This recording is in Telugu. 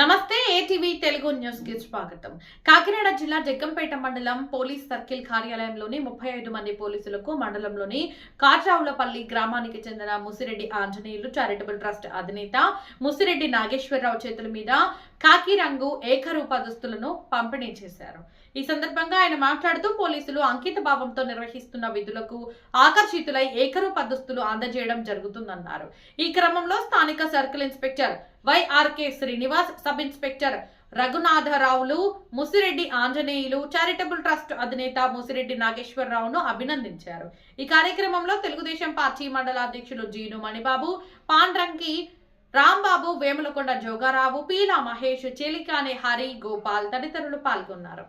నమస్తే ఏటీవీ తెలుగు న్యూస్కి స్వాగతం. కాకినాడ జిల్లా జగ్గంపేట మండలం పోలీస్ సర్కిల్ కార్యాలయంలోని ముప్పై ఐదు మంది పోలీసులకు మండలంలోని కాచావులపల్లి గ్రామానికి చెందిన ముసిరెడ్డి ఆంజనేయులు చారిటబుల్ ట్రస్ట్ అధినేత ముసిరెడ్డి నాగేశ్వరరావు చేతుల మీద కాకి రంగు ఏకరూప దుస్తులను పంపిణీ చేశారు. ఈ సందర్భంగా ఆయన మాట్లాడుతూ పోలీసులు అంకిత భావంతో నిర్వహిస్తున్న విధులకు ఆకర్షితులై ఏకరూప దుస్తులు అందజేయడం జరుగుతుందన్నారు. ఈ క్రమంలో స్థానిక circle inspector YRK Srinivas sub inspector రఘునాథరావులు Musireddy Anjaneyulu charitable trust అధినేత ముసిరెడ్డి నాగేశ్వరరావును అభినందించారు. ఈ కార్యక్రమంలో తెలుగుదేశం పార్టీ మండల అధ్యక్షులు జీను మణిబాబు పాండ్రంకి రాంబాబు వేములకొండ జోగారావు పీలా మహేష్ చెలికానే హరి గోపాల్ తదితరులు పాల్గొన్నారు.